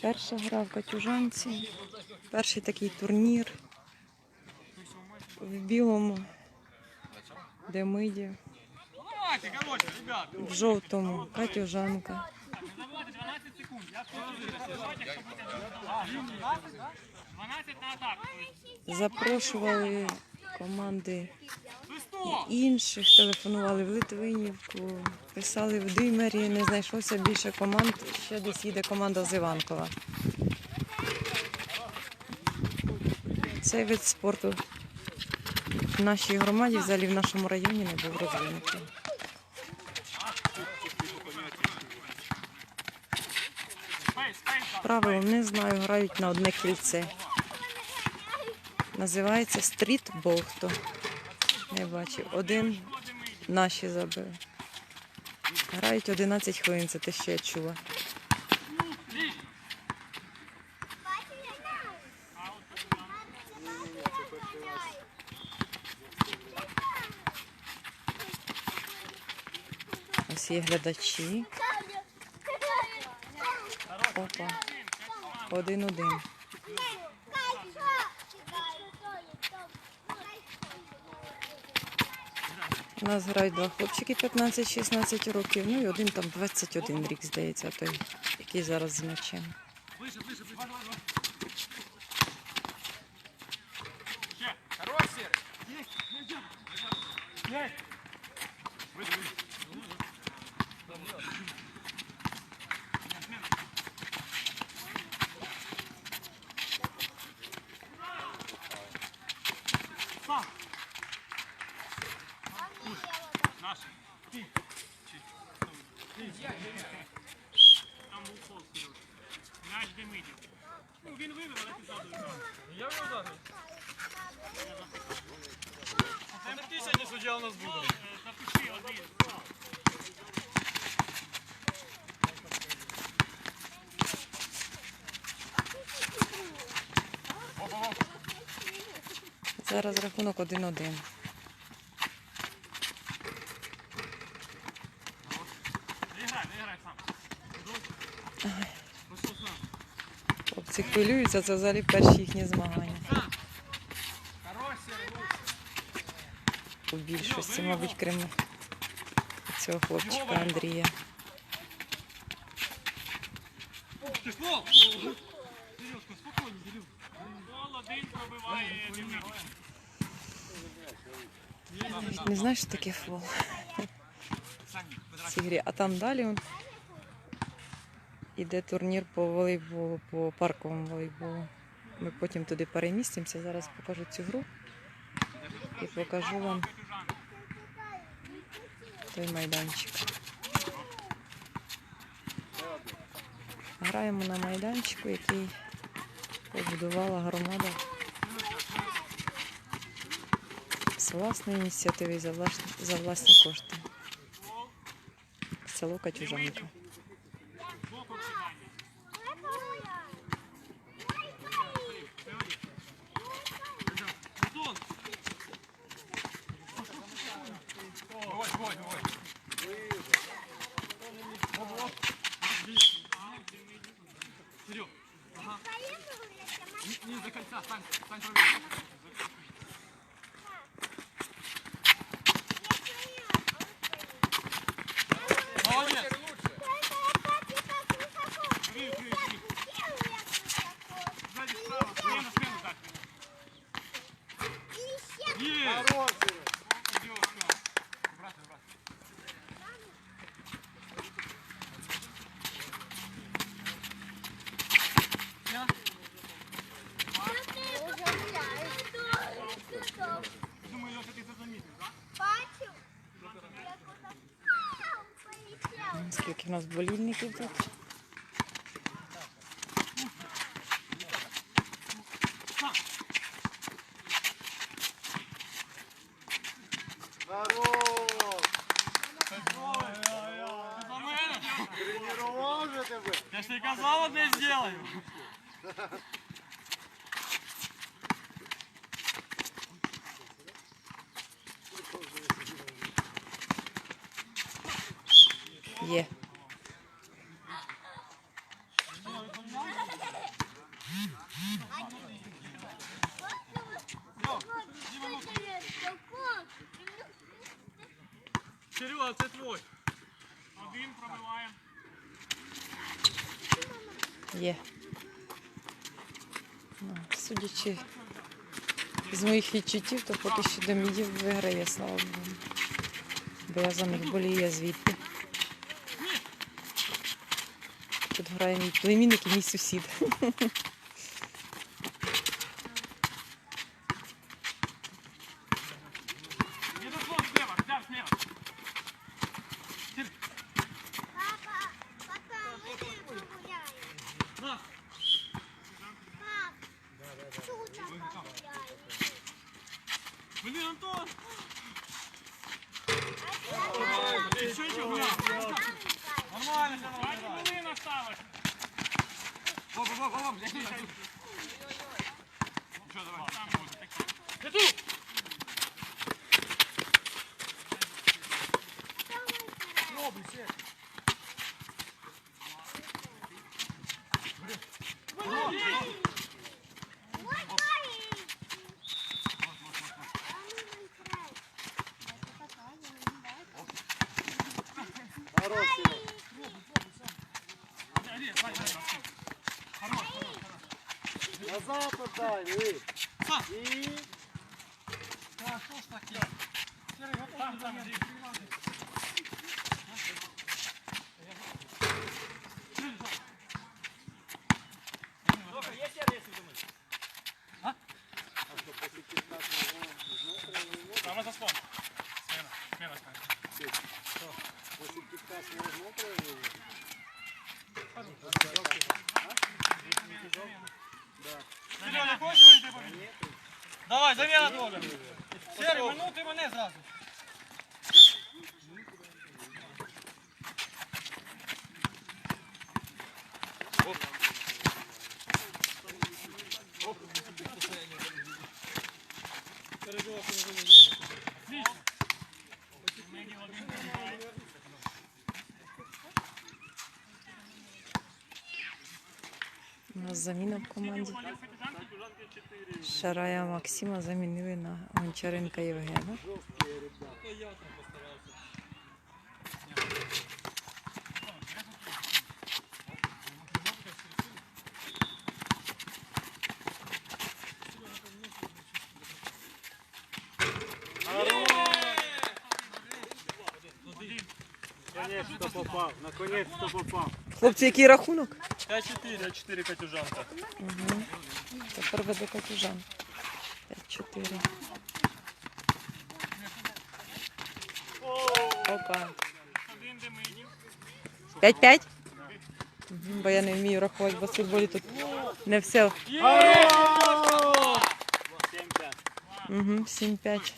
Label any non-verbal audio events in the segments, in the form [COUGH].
Перша гра в Катюжанці. Перший такий турнір в білому демиді, в жовтому Катюжанка. Не забувайте 12 секунд. Я хочу закривати, якщо буде 12, да? 12 на атаку. Запрошували команди! Інших, телефонували в Литвинівку, писали в Димері, не знайшлося більше команд. Ще десь їде команда з Іванкова. Цей вид спорту в нашій громаді, взагалі в нашому районі не був розвинутий. Спейс, не знаю, грають на одне кільце. Називається стрітбол. Хто не бачив. Один наші забили. Грають 11 хвилин, це те, що я чула. Ось є глядачі. Опа. Один-один. У нас грають два хлопчики 15-16 років, ну і один там 21 рік, здається, той, який зараз з м'ячем. Ще. Хорош, Серый. У нас буде. Е, один. Зараз рахунок 1-1. Не не грай сам. Пішов. Хлопці хвилюються, це взагалі перші їхні змагання. Хорош, Серый. У більшості, мабуть, крім цього хлопчика Андрія. Фол! Сережка, спокійно. Один пробиває Навіть не знаєш, що таке грі. А там далі он іде турнір по волейболу, по парковому волейболу. Ми потім туди перемістимося. Зараз покажу цю гру і покажу вам той майданчик. Граємо на майданчику, який побудувала громада з власної ініціативи за власні, за власні кошти. Село Катюжанка. Скільки в нас болільників тут? Є. Серега, це твой. Один пробиваємо. Є. Ну, судячи з моїх відчуттів, то поки що Демідів виграє, слава Богу. Бо я за них болію звідти. Тут грає мій племінник і мій сусід. [LAUGHS] Оп, оп, оп. Що, давай. Там Só, papai. Só. E... Ah, aqui, ó. Tira aí, vou passar aqui. Vamos às pontas. Menos, menos, cara. Sim. Você que ficar sem as mãos pra ele. Faz um. Faz um. Faz um. Faz um. Faz um. Серега, не хочеш вийти по мені? Давай, заміна добре. Серий, минути мене зразу. Отлично. Мені один пробиває. У нас заміна в команді. Шарая Максима замінили на Гончаренка Євгена. Наконец-то попав, наконец-то попав. Хлопці, який рахунок? 5-4, 4 Катюжанка. Угу. Тепер веде Катюжан. 5-4. Опа. Один Демидів. 5-5? Угу, бо я не вмію рахувати в баскетболі тут. Не все. Угу, 7-5.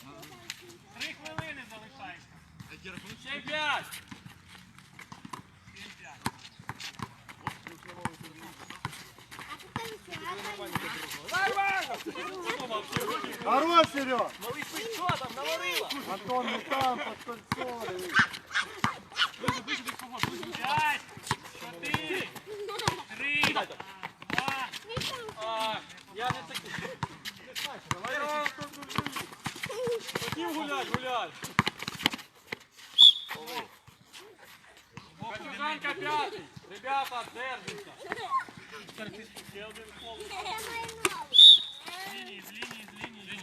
Хорош, Серег! Малий що там, наварила? Антон, не там, под кольцо. диви. П'ять, чотири, три, два, А, я не такий. Давай, Хотів гулять, гулять. Катюжанка п'ятий. Ребята, держимося. ще один фол. З лінії, з лінії, з лінії.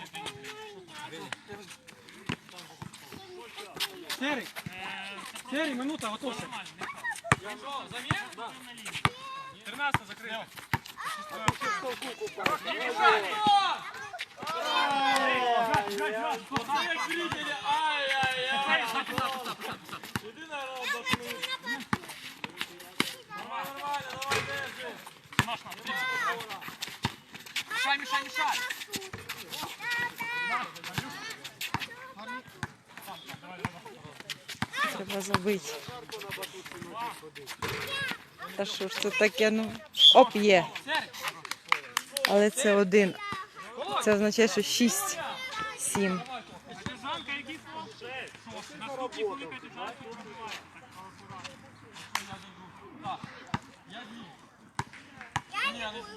Серий, Е, Серий, минута, готовся. Нормально, не так. Я що, замір? Да. 13 закрив. Як зрители, ай-яй-яй. Отдохни. Давай, нормально, давай, держи. Наш нас, тридцять. Мішай, мішай, мішай. Треба забити. Та що ж це таке? Ну, оп є. Але це один. Це означає, що шість, сім. Я не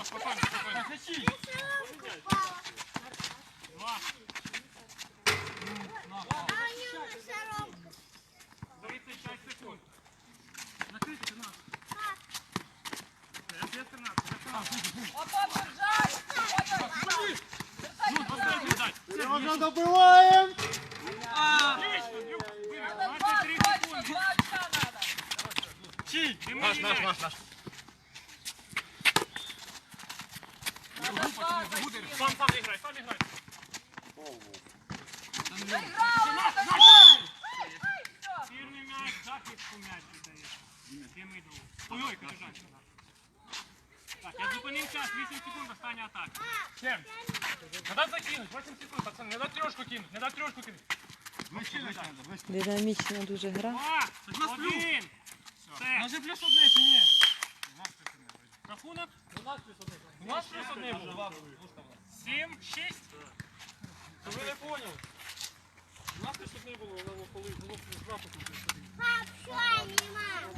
секунд. Все, спокійно, спокійно. Два. Тридцять п'ять секунд. Накрити нас. Я тебе тринадцять. Ну, последний дай. Сережа, добиваємо! Отлично, Люк, вывел. 23 секунды. Чий? Наш, наш, наш, наш. Сам, сам играй, сам играй. Фірний м'яч, захистку м'яч віддає. Демидову. Ой-ой, Катюжанська. Так, я зупинив час, 8 секунд, остання атака. Сем. Не дай закинуть, 8 секунд, пацан, не трьошку кинуть, не трьошку кинуть. Динамічна дуже гра. Два, один. Все. Може плюс одне чи ні? Рахунок У нас плюс одне було. 7, 6. То ви не поняли. У нас плюс одне було, але коли було плюс два, то плюс один. Пап, що я не мав?